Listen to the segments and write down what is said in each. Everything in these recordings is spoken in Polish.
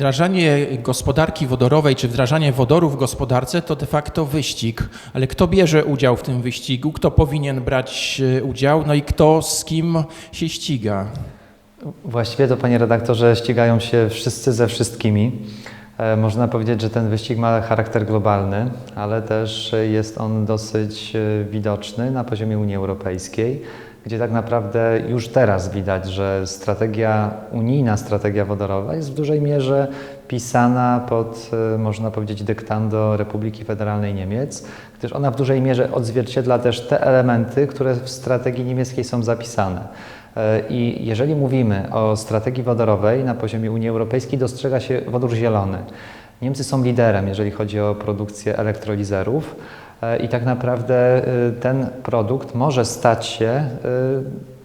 Wdrażanie gospodarki wodorowej czy wdrażanie wodoru w gospodarce to de facto wyścig, ale kto bierze udział w tym wyścigu, kto powinien brać e, udział, no i kto z kim się ściga? Właściwie to, panie redaktorze, ścigają się wszyscy ze wszystkimi. E, Można powiedzieć, że ten wyścig ma charakter globalny, ale też jest on dosyć e, widoczny na poziomie Unii Europejskiej, gdzie tak naprawdę już teraz widać, że strategia, unijna strategia wodorowa jest w dużej mierze pisana pod, e, można powiedzieć, dyktando Republiki Federalnej Niemiec, gdyż ona w dużej mierze odzwierciedla też te elementy, które w strategii niemieckiej są zapisane. E, I jeżeli mówimy o strategii wodorowej na poziomie Unii Europejskiej, dostrzega się wodór zielony. Niemcy są liderem, jeżeli chodzi o produkcję elektrolizerów i tak naprawdę e, ten produkt może stać się e,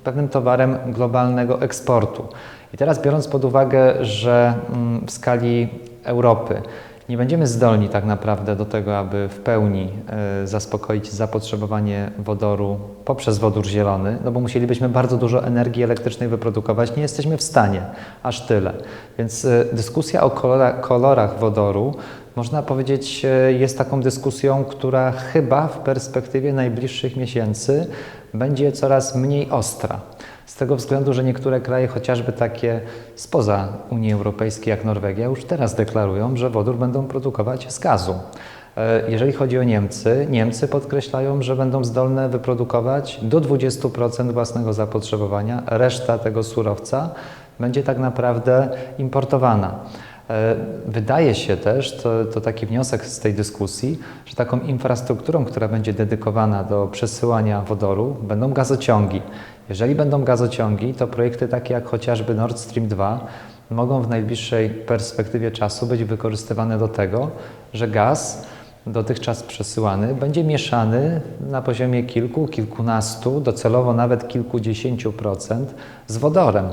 pewnym towarem globalnego eksportu. I teraz biorąc pod uwagę, że mm, w skali Europy nie będziemy zdolni tak naprawdę do tego, aby w pełni e, zaspokoić zapotrzebowanie wodoru poprzez wodór zielony, no bo musielibyśmy bardzo dużo energii elektrycznej wyprodukować. Nie jesteśmy w stanie aż tyle. Więc e, dyskusja o kolora, kolorach wodoru, można powiedzieć, e, jest taką dyskusją, która chyba w perspektywie najbliższych miesięcy będzie coraz mniej ostra. Z tego względu, że niektóre kraje, chociażby takie spoza Unii Europejskiej, jak Norwegia, już teraz deklarują, że wodór będą produkować z gazu. E, Jeżeli chodzi o Niemcy, Niemcy podkreślają, że będą zdolne wyprodukować do 20% własnego zapotrzebowania, reszta tego surowca będzie tak naprawdę importowana. E, Wydaje się też, to, to taki wniosek z tej dyskusji, że taką infrastrukturą, która będzie dedykowana do przesyłania wodoru, będą gazociągi. Jeżeli będą gazociągi, to projekty takie jak chociażby Nord Stream 2 mogą w najbliższej perspektywie czasu być wykorzystywane do tego, że gaz dotychczas przesyłany będzie mieszany na poziomie kilku, kilkunastu, docelowo nawet kilkudziesięciu procent z wodorem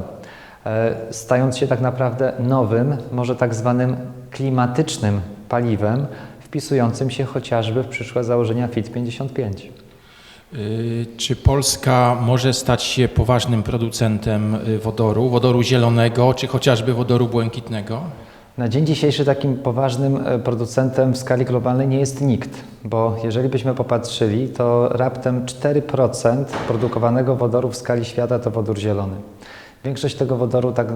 stając się tak naprawdę nowym, może tak zwanym klimatycznym paliwem, wpisującym się chociażby w przyszłe założenia FIT 55. Y, Czy Polska może stać się poważnym producentem y, wodoru, wodoru zielonego, czy chociażby wodoru błękitnego? Na dzień dzisiejszy takim poważnym e, producentem w skali globalnej nie jest nikt, bo jeżeli byśmy popatrzyli, to raptem 4% produkowanego wodoru w skali świata to wodór zielony. Większość tego wodoru tak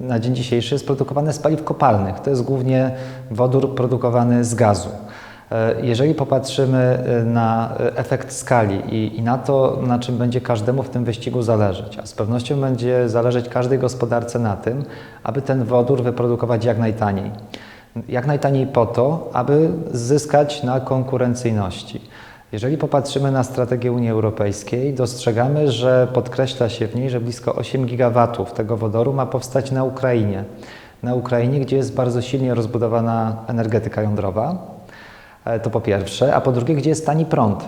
na dzień dzisiejszy jest produkowane z paliw kopalnych. To jest głównie wodór produkowany z gazu. E, Jeżeli popatrzymy e, na efekt skali i, i na to, na czym będzie każdemu w tym wyścigu zależeć, a z pewnością będzie zależeć każdej gospodarce na tym, aby ten wodór wyprodukować jak najtaniej. Jak najtaniej po to, aby zyskać na konkurencyjności. Jeżeli popatrzymy na strategię Unii Europejskiej, dostrzegamy, że podkreśla się w niej, że blisko 8 gigawatów tego wodoru ma powstać na Ukrainie. Na Ukrainie, gdzie jest bardzo silnie rozbudowana energetyka jądrowa, E, To po pierwsze, a po drugie, gdzie jest tani prąd.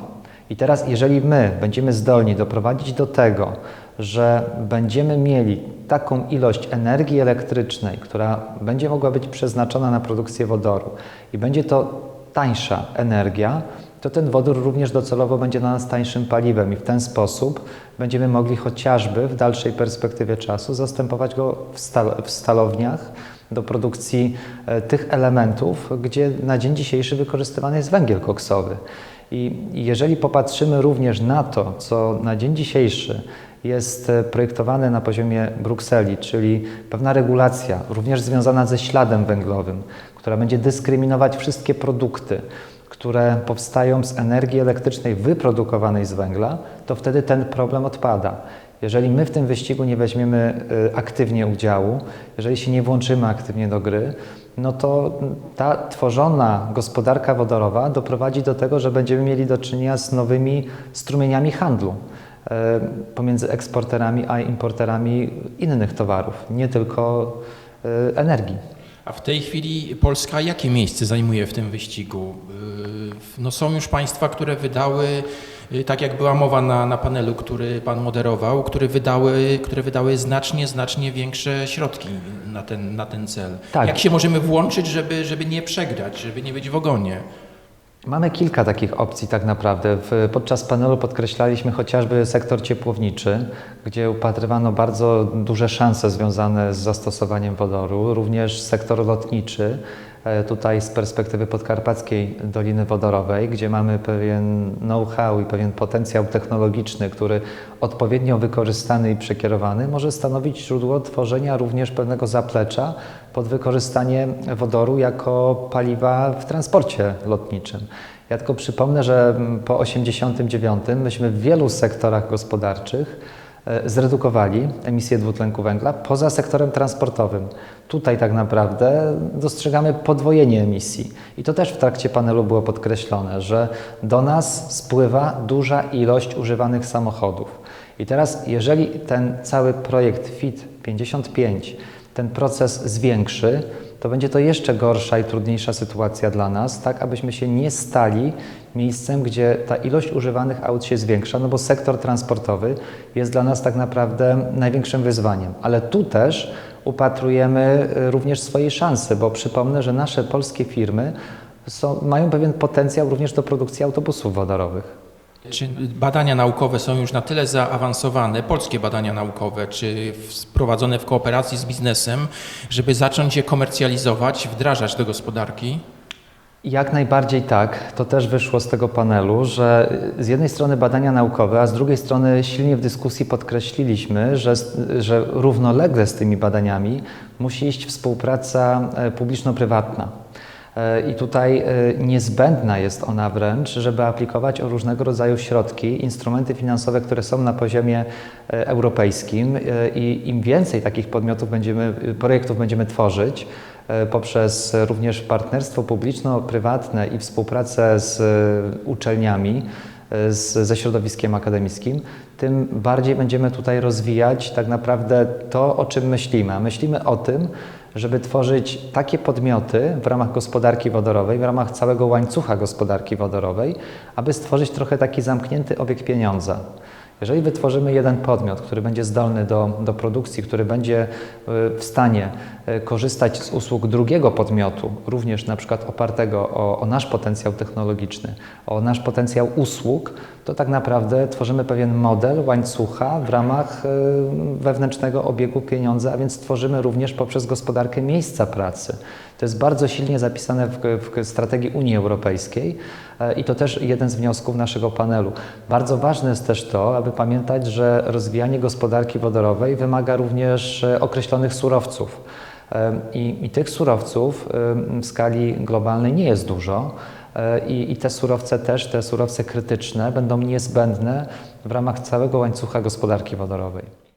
I teraz, jeżeli my będziemy zdolni doprowadzić do tego, że będziemy mieli taką ilość energii elektrycznej, która będzie mogła być przeznaczona na produkcję wodoru i będzie to tańsza energia, to ten wodór również docelowo będzie dla nas tańszym paliwem i w ten sposób będziemy mogli chociażby w dalszej perspektywie czasu zastępować go w, stal w stalowniach do produkcji e, tych elementów, gdzie na dzień dzisiejszy wykorzystywany jest węgiel koksowy. I jeżeli popatrzymy również na to, co na dzień dzisiejszy jest e, projektowane na poziomie Brukseli, czyli pewna regulacja, również związana ze śladem węglowym, która będzie dyskryminować wszystkie produkty, które powstają z energii elektrycznej wyprodukowanej z węgla, to wtedy ten problem odpada. Jeżeli my w tym wyścigu nie weźmiemy y, aktywnie udziału, jeżeli się nie włączymy aktywnie do gry, no to ta tworzona gospodarka wodorowa doprowadzi do tego, że będziemy mieli do czynienia z nowymi strumieniami handlu y, pomiędzy eksporterami a importerami innych towarów, nie tylko y, energii. A w tej chwili Polska jakie miejsce zajmuje w tym wyścigu? Yy, No są już państwa, które wydały, yy, tak jak była mowa na, na panelu, który pan moderował, które wydały, które wydały znacznie, znacznie większe środki na ten, na ten cel. Tak. Jak się możemy włączyć, żeby, żeby nie przegrać, żeby nie być w ogonie? Mamy kilka takich opcji tak naprawdę. Podczas panelu podkreślaliśmy chociażby sektor ciepłowniczy, gdzie upatrywano bardzo duże szanse związane z zastosowaniem wodoru, również sektor lotniczy. E, Tutaj z perspektywy podkarpackiej Doliny Wodorowej, gdzie mamy pewien know-how i pewien potencjał technologiczny, który odpowiednio wykorzystany i przekierowany może stanowić źródło tworzenia również pewnego zaplecza pod wykorzystanie wodoru jako paliwa w transporcie lotniczym. Ja tylko przypomnę, że po 1989 myśmy w wielu sektorach gospodarczych zredukowali emisję dwutlenku węgla poza sektorem transportowym. Tutaj tak naprawdę dostrzegamy podwojenie emisji. I to też w trakcie panelu było podkreślone, że do nas spływa duża ilość używanych samochodów. I teraz, jeżeli ten cały projekt FIT 55 ten proces zwiększy, to będzie to jeszcze gorsza i trudniejsza sytuacja dla nas, tak abyśmy się nie stali miejscem, gdzie ta ilość używanych aut się zwiększa, no bo sektor transportowy jest dla nas tak naprawdę największym wyzwaniem. Ale tu też upatrujemy y, również swojej szansy, bo przypomnę, że nasze polskie firmy są, mają pewien potencjał również do produkcji autobusów wodorowych. Czy badania naukowe są już na tyle zaawansowane, polskie badania naukowe, czy wprowadzone w kooperacji z biznesem, żeby zacząć je komercjalizować, wdrażać do gospodarki? Jak najbardziej tak. To też wyszło z tego panelu, że z jednej strony badania naukowe, a z drugiej strony silnie w dyskusji podkreśliliśmy, że, że równolegle z tymi badaniami musi iść współpraca e, publiczno-prywatna. E, I tutaj e, niezbędna jest ona wręcz, żeby aplikować o różnego rodzaju środki, instrumenty finansowe, które są na poziomie e, europejskim i im więcej takich podmiotów będziemy, projektów będziemy tworzyć, poprzez również partnerstwo publiczno-prywatne i współpracę z uczelniami, z, ze środowiskiem akademickim, tym bardziej będziemy tutaj rozwijać tak naprawdę to, o czym myślimy. A myślimy o tym, żeby tworzyć takie podmioty w ramach gospodarki wodorowej, w ramach całego łańcucha gospodarki wodorowej, aby stworzyć trochę taki zamknięty obieg pieniądza. Jeżeli wytworzymy jeden podmiot, który będzie zdolny do, do produkcji, który będzie y, w stanie y, korzystać z usług drugiego podmiotu, również na przykład opartego o, o nasz potencjał technologiczny, o nasz potencjał usług, to tak naprawdę tworzymy pewien model łańcucha w ramach y, wewnętrznego obiegu pieniądza, a więc tworzymy również poprzez gospodarkę miejsca pracy. To jest bardzo silnie zapisane w, w strategii Unii Europejskiej e, i to też jeden z wniosków naszego panelu. Bardzo ważne jest też to, aby pamiętać, że rozwijanie gospodarki wodorowej wymaga również e, określonych surowców. E, I, I tych surowców w skali globalnej nie jest dużo. I, I te surowce też, te surowce krytyczne będą niezbędne w ramach całego łańcucha gospodarki wodorowej.